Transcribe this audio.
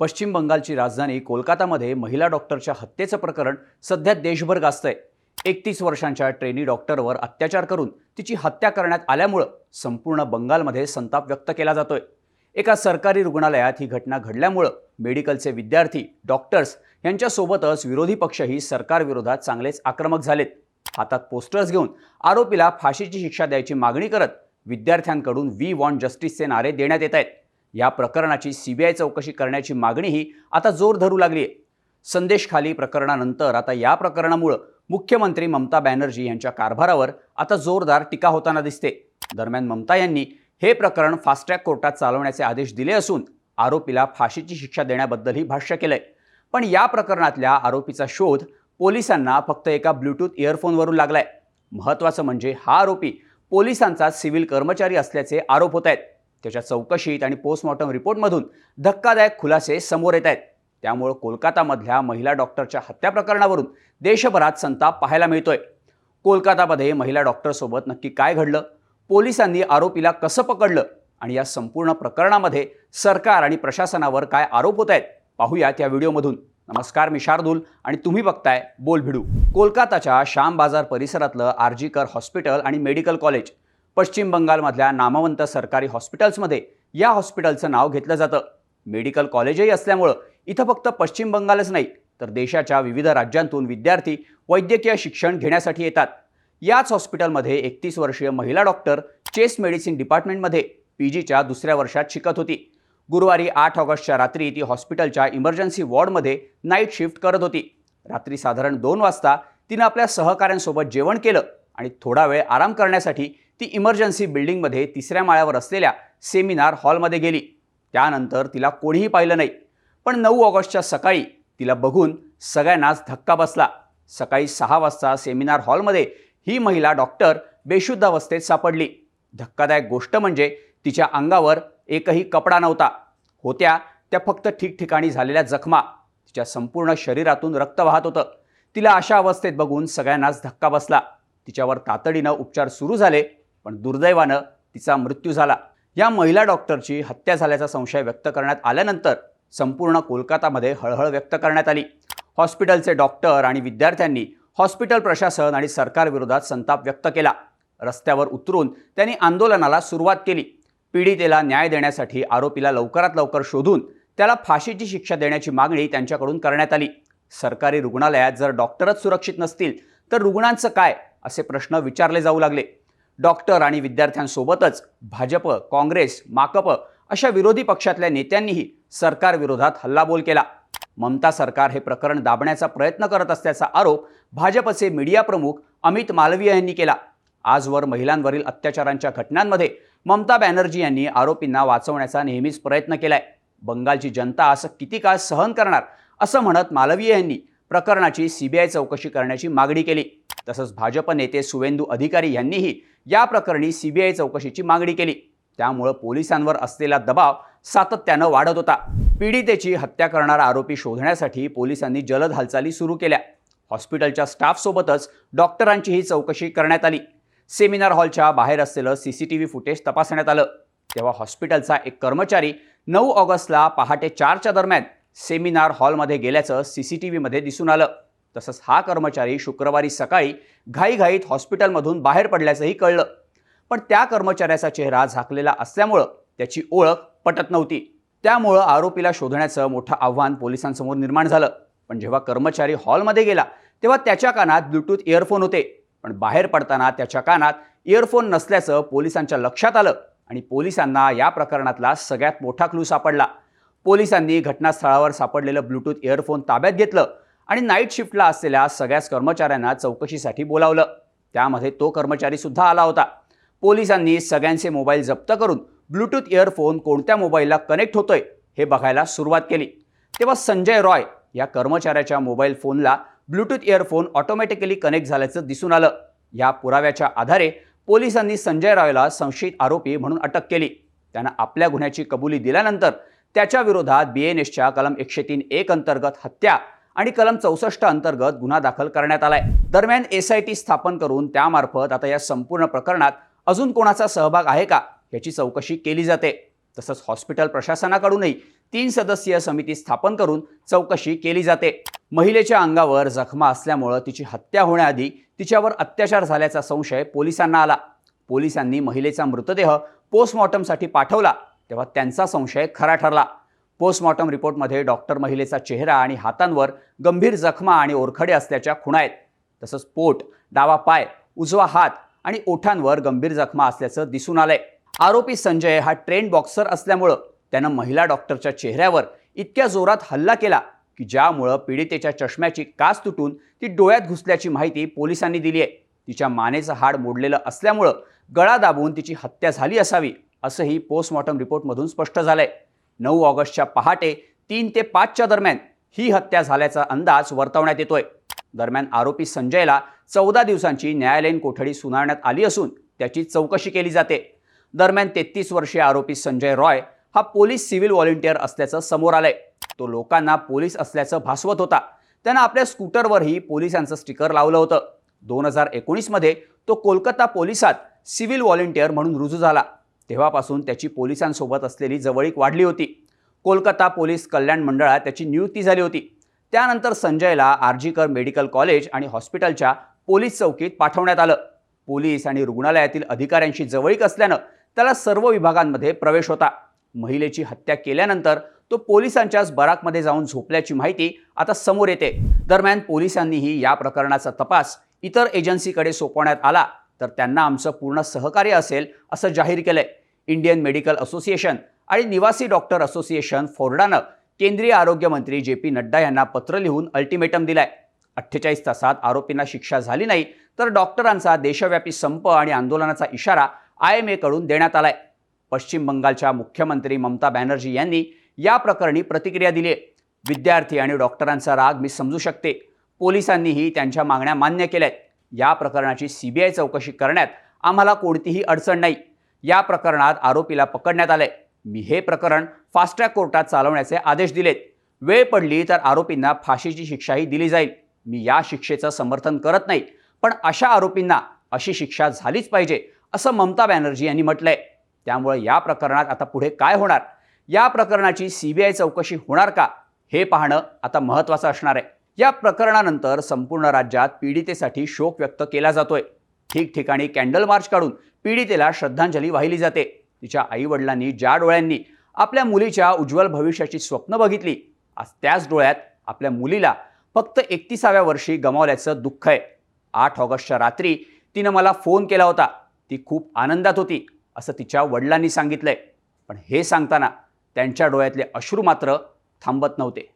पश्चिम बंगालची राजधानी कोलकातामध्ये महिला डॉक्टरच्या हत्येचं प्रकरण सध्या देशभर गाजतंय. एकतीस वर्षांच्या ट्रेनी डॉक्टरवर अत्याचार करून तिची हत्या करण्यात आल्यामुळं संपूर्ण बंगालमध्ये संताप व्यक्त केला जातोय. एका सरकारी रुग्णालयात ही घटना घडल्यामुळं मेडिकलचे विद्यार्थी डॉक्टर्स यांच्यासोबतच विरोधी पक्षही सरकारविरोधात चांगलेच आक्रमक झालेत. हातात पोस्टर्स घेऊन आरोपीला फाशीची शिक्षा द्यायची मागणी करत विद्यार्थ्यांकडून वी वॉन्ट जस्टिसचे नारे देण्यात येत आहेत. या प्रकरणाची सीबीआय चौकशी करण्याची मागणीही आता जोर धरू लागली आहे. संदेशखाली प्रकरणानंतर आता या प्रकरणामुळं मुख्यमंत्री ममता बॅनर्जी यांच्या कारभारावर आता जोरदार टीका होताना दिसते. दरम्यान ममता यांनी हे प्रकरण फास्ट ट्रॅक कोर्टात चालवण्याचे आदेश दिले असून आरोपीला फाशीची शिक्षा देण्याबद्दलही भाष्य केलंय. पण या प्रकरणातल्या आरोपीचा शोध पोलिसांना फक्त एका ब्लूटूथ इयरफोनवरून लागलाय. महत्त्वाचं म्हणजे हा आरोपी पोलिसांचा सिव्हिल कर्मचारी असल्याचे आरोप होत आहेत. त्याच्या चौकशीत आणि पोस्टमॉर्टम रिपोर्टमधून धक्कादायक खुलासे समोर येत आहेत. त्यामुळं कोलकातामधल्या महिला डॉक्टरच्या हत्या प्रकरणावरून देशभरात संताप पाहायला मिळतोय. कोलकातामध्ये महिला डॉक्टरसोबत नक्की काय घडलं? पोलिसांनी आरोपीला कसं पकडलं? आणि या संपूर्ण प्रकरणामध्ये सरकार आणि प्रशासनावर काय आरोप होत आहेत? पाहूयात या व्हिडिओमधून. नमस्कार मी शार्दूल आणि तुम्ही बघताय बोल भिडू कोलकाताच्या श्याम बाजार परिसरातलं आरजीकर हॉस्पिटल आणि मेडिकल कॉलेज. पश्चिम बंगालमधल्या नामवंत सरकारी हॉस्पिटल्समध्ये या हॉस्पिटलचं नाव घेतलं जातं. मेडिकल कॉलेजही असल्यामुळं इथं फक्त पश्चिम बंगालच नाही तर देशाच्या विविध राज्यांतून विद्यार्थी वैद्यकीय शिक्षण घेण्यासाठी येतात. याच हॉस्पिटलमध्ये एकतीस वर्षीय महिला डॉक्टर चेस्ट मेडिसिन डिपार्टमेंटमध्ये पी जीच्या दुसऱ्या वर्षात शिकत होती. गुरुवारी आठ ऑगस्टच्या रात्री ती हॉस्पिटलच्या इमर्जन्सी वॉर्डमध्ये नाईट शिफ्ट करत होती. रात्री साधारण दोन वाजता तिनं आपल्या सहकाऱ्यांसोबत जेवण केलं आणि थोडा वेळ आराम करण्यासाठी ती इमर्जन्सी बिल्डिंगमध्ये तिसऱ्या माळ्यावर असलेल्या सेमिनार हॉलमध्ये गेली. त्यानंतर तिला कोणीही पाहिलं नाही. पण नऊ ऑगस्टच्या सकाळी तिला बघून सगळ्यांनाच धक्का बसला. सकाळी सहा वाजता सेमिनार हॉलमध्ये ही महिला डॉक्टर बेशुद्ध अवस्थेत सापडली. धक्कादायक गोष्ट म्हणजे तिच्या अंगावर एकही कपडा नव्हता. होत्या त्या फक्त ठिकठिकाणी झालेल्या जखमा. तिच्या संपूर्ण शरीरातून रक्त वाहत होतं. तिला अशा अवस्थेत बघून सगळ्यांनाच धक्का बसला. तिच्यावर तातडीनं उपचार सुरू झाले. पण दुर्दैवानं तिचा मृत्यू झाला. या महिला डॉक्टरची हत्या झाल्याचा संशय व्यक्त करण्यात आल्यानंतर संपूर्ण कोलकातामध्ये हळहळ व्यक्त करण्यात आली. हॉस्पिटलचे डॉक्टर आणि विद्यार्थ्यांनी हॉस्पिटल प्रशासन आणि सरकारविरोधात संताप व्यक्त केला. रस्त्यावर उतरून त्यांनी आंदोलनाला सुरुवात केली. पीडितेला न्याय देण्यासाठी आरोपीला लवकरात लवकर शोधून त्याला फाशीची शिक्षा देण्याची मागणी त्यांच्याकडून करण्यात आली. सरकारी रुग्णालयात जर डॉक्टरच सुरक्षित नसतील तर रुग्णांचं काय? असे प्रश्न विचारले जाऊ लागले. डॉक्टर आणि विद्यार्थ्यांसोबतच भाजप काँग्रेस माकप अशा विरोधी पक्षातल्या नेत्यांनीही सरकारविरोधात हल्लाबोल केला. ममता सरकार हे प्रकरण दाबण्याचा प्रयत्न करत असल्याचा आरोप भाजपचे मीडिया प्रमुख अमित मालवीय यांनी केला. आजवर महिलांवरील अत्याचारांच्या घटनांमध्ये ममता बॅनर्जी यांनी आरोपींना वाचवण्याचा नेहमीच प्रयत्न केलाय. बंगालची जनता असं किती काळ सहन करणार असं म्हणत मालवीय यांनी प्रकरणाची सीबीआय चौकशी करण्याची मागणी केली. तसंच भाजप नेते सुवेंदू अधिकारी यांनीही या प्रकरणी सीबीआय चौकशीची मागणी केली. त्यामुळं पोलिसांवर असलेला दबाव सातत्यानं वाढत होता. पीडितेची हत्या करणारा आरोपी शोधण्यासाठी पोलिसांनी जलद हालचाली सुरू केल्या. हॉस्पिटलच्या स्टाफसोबतच डॉक्टरांचीही चौकशी करण्यात आली. सेमिनार हॉलच्या बाहेर असलेलं C C T V footage तपासण्यात आलं. तेव्हा हॉस्पिटलचा एक कर्मचारी नऊ ऑगस्टला पहाटे चारच्या दरम्यान सेमिनार हॉलमध्ये गेल्याचं सी सी टी व्हीमध्ये दिसून आलं. तसंच हा कर्मचारी शुक्रवारी सकाळी घाईघाईत हॉस्पिटलमधून बाहेर पडल्याचंही कळलं. पण त्या कर्मचाऱ्याचा चेहरा झाकलेला असल्यामुळं त्याची ओळख पटत नव्हती. त्यामुळं आरोपीला शोधण्याचं मोठं आव्हान पोलिसांसमोर निर्माण झालं. पण जेव्हा कर्मचारी हॉलमध्ये गेला तेव्हा त्याच्या कानात ब्लूटूथ इयरफोन होते. पण बाहेर पडताना त्याच्या कानात इयरफोन नसल्याचं पोलिसांच्या लक्षात आलं आणि पोलिसांना या प्रकरणातला सगळ्यात मोठा क्लू सापडला. पोलिसांनी घटनास्थळावर सापडलेलं ब्लूटूथ इयरफोन ताब्यात घेतलं आणि नाईट शिफ्टला असलेल्या सगळ्याच कर्मचाऱ्यांना चौकशीसाठी बोलावलं. त्यामध्ये तो कर्मचारी सुद्धा आला होता. पोलिसांनी सगळ्यांचे मोबाईल जप्त करून ब्लूटूथ इयरफोन कोणत्या मोबाईलला कनेक्ट होतोय हे बघायला सुरुवात केली. तेव्हा संजय रॉय या कर्मचाऱ्याच्या मोबाईल फोनला ब्लूटूथ इयरफोन ऑटोमॅटिकली कनेक्ट झाल्याचं दिसून आलं. या पुराव्याच्या आधारे पोलिसांनी संजय रॉयला संशयित आरोपी म्हणून अटक केली. त्यानं आपल्या गुन्ह्याची कबुली दिल्यानंतर त्याच्या विरोधात बी एन एसच्या कलम एकशे तीन एक अंतर्गत हत्या आणि कलम चौसष्ट अंतर्गत गुन्हा दाखल करण्यात आलाय. दरम्यान एस आय टी स्थापन करून त्यामार्फत आता या संपूर्ण प्रकरणात अजून कोणाचा सहभाग आहे का याची चौकशी केली जाते. तसंच हॉस्पिटल प्रशासनाकडूनही तीन सदस्यीय समिती स्थापन करून चौकशी केली जाते. महिलेच्या अंगावर जखमा असल्यामुळं तिची हत्या होण्याआधी तिच्यावर अत्याचार झाल्याचा संशय पोलिसांना आला. पोलिसांनी महिलेचा मृतदेह पोस्टमॉर्टमसाठी पाठवला तेव्हा त्यांचा संशय खरा ठरला. पोस्टमॉर्टम रिपोर्टमध्ये डॉक्टर महिलेचा चेहरा आणि हातांवर गंभीर जखमा आणि ओरखडे असल्याच्या खुणा आहेत तसंच पोट डावा पाय उजवा हात आणि ओठांवर गंभीर जखमा असल्याचं दिसून आलंय. आरोपी संजय हा ट्रेंड बॉक्सर असल्यामुळं त्यानं महिला डॉक्टरच्या चेहऱ्यावर इतक्या जोरात हल्ला केला की ज्यामुळं पीडितेच्या चष्म्याची काच तुटून ती डोळ्यात घुसल्याची माहिती पोलिसांनी दिली आहे. तिच्या मानेचं हाड मोडलेलं असल्यामुळं गळा दाबून तिची हत्या झाली असावी असंही पोस्टमॉर्टम रिपोर्टमधून स्पष्ट झालंय. नऊ ऑगस्टच्या पहाटे तीन ते पाचच्या दरम्यान ही हत्या झाल्याचा अंदाज वर्तवण्यात येतोय. दरम्यान आरोपी संजयला चौदा दिवसांची न्यायालयीन कोठडी सुनावण्यात आली असून त्याची चौकशी केली जाते. दरम्यान तेहतीस वर्षीय आरोपी संजय रॉय हा पोलीस सिव्हिल व्हॉलेंटियर असल्याचं समोर आलंय. तो लोकांना पोलीस असल्याचं भासवत होता. त्यानं आपल्या स्कूटरवरही पोलिसांचं स्टिकर लावलं होतं. दोन हजार एकोणीसमध्ये तो कोलकाता पोलिसात सिव्हिल व्हॉलेंटियर म्हणून रुजू झाला. तेव्हापासून त्याची पोलिसांसोबत असलेली जवळीक वाढली होती. कोलकाता पोलीस कल्याण मंडळात त्याची नियुक्ती झाली होती. त्यानंतर संजयला आर्जीकर मेडिकल कॉलेज आणि हॉस्पिटलच्या पोलीस चौकीत पाठवण्यात आलं. पोलीस आणि रुग्णालयातील अधिकाऱ्यांशी जवळीक असल्यानं त्याला सर्व विभागांमध्ये प्रवेश होता. महिलेची हत्या केल्यानंतर तो पोलिसांच्याच बराकमध्ये जाऊन झोपल्याची माहिती आता समोर येते. दरम्यान पोलिसांनीही या प्रकरणाचा तपास इतर एजन्सीकडे सोपवण्यात आला. तर त्यांना आमचं पूर्ण सहकार्य असेल असं जाहीर केलं आहे इंडियन मेडिकल असोसिएशन आणि निवासी डॉक्टर असोसिएशन फोर्डानं केंद्रीय आरोग्यमंत्री जे पी नड्डा यांना पत्र लिहून अल्टिमेटम दिलाय. अठ्ठेचाळीस तासात आरोपींना शिक्षा झाली नाही तर डॉक्टरांचा देशव्यापी संप आणि आंदोलनाचा इशारा आय एम एकडून देण्यात आलाय. पश्चिम बंगालच्या मुख्यमंत्री ममता बॅनर्जी यांनी या प्रकरणी प्रतिक्रिया दिली आहे विद्यार्थी आणि डॉक्टरांचा राग मी समजू शकते. पोलिसांनीही त्यांच्या मागण्या मान्य केल्या आहेत या प्रकरणाची सीबीआय चौकशी करण्यात आम्हाला कोणतीही अडचण नाही. या प्रकरणात आरोपीला पकडण्यात आले मी हे प्रकरण फास्ट ट्रॅक कोर्टात चालवण्याचे आदेश दिलेत. वेळ पडली तर आरोपींना फाशीची शिक्षाही दिली जाईल. मी या शिक्षेचं समर्थन करत नाही पण अशा आरोपींना अशी शिक्षा झालीच पाहिजे असं ममता बॅनर्जी यांनी म्हटलंय. त्यामुळे या प्रकरणात आता पुढे काय होणार? या प्रकरणाची सीबीआय चौकशी होणार का? हे पाहणं आता महत्त्वाचं असणार आहे. या प्रकरणानंतर संपूर्ण राज्यात पीडितेसाठी शोक व्यक्त केला जातोय. ठिकठिकाणी कॅन्डल मार्च काढून पीडितेला श्रद्धांजली वाहिली जाते. तिच्या आईवडिलांनी ज्या डोळ्यांनी आपल्या मुलीच्या उज्ज्वल भविष्याची स्वप्न बघितली आज त्याच डोळ्यात आपल्या मुलीला फक्त एकतीसाव्या वर्षी गमावल्याचं दुःख आहे. आठ ऑगस्टच्या रात्री तिनं मला फोन केला होता. ती खूप आनंदात होती असं तिच्या वडिलांनी सांगितलंय. पण हे सांगताना त्यांच्या डोळ्यातले अश्रू मात्र थांबत नव्हते.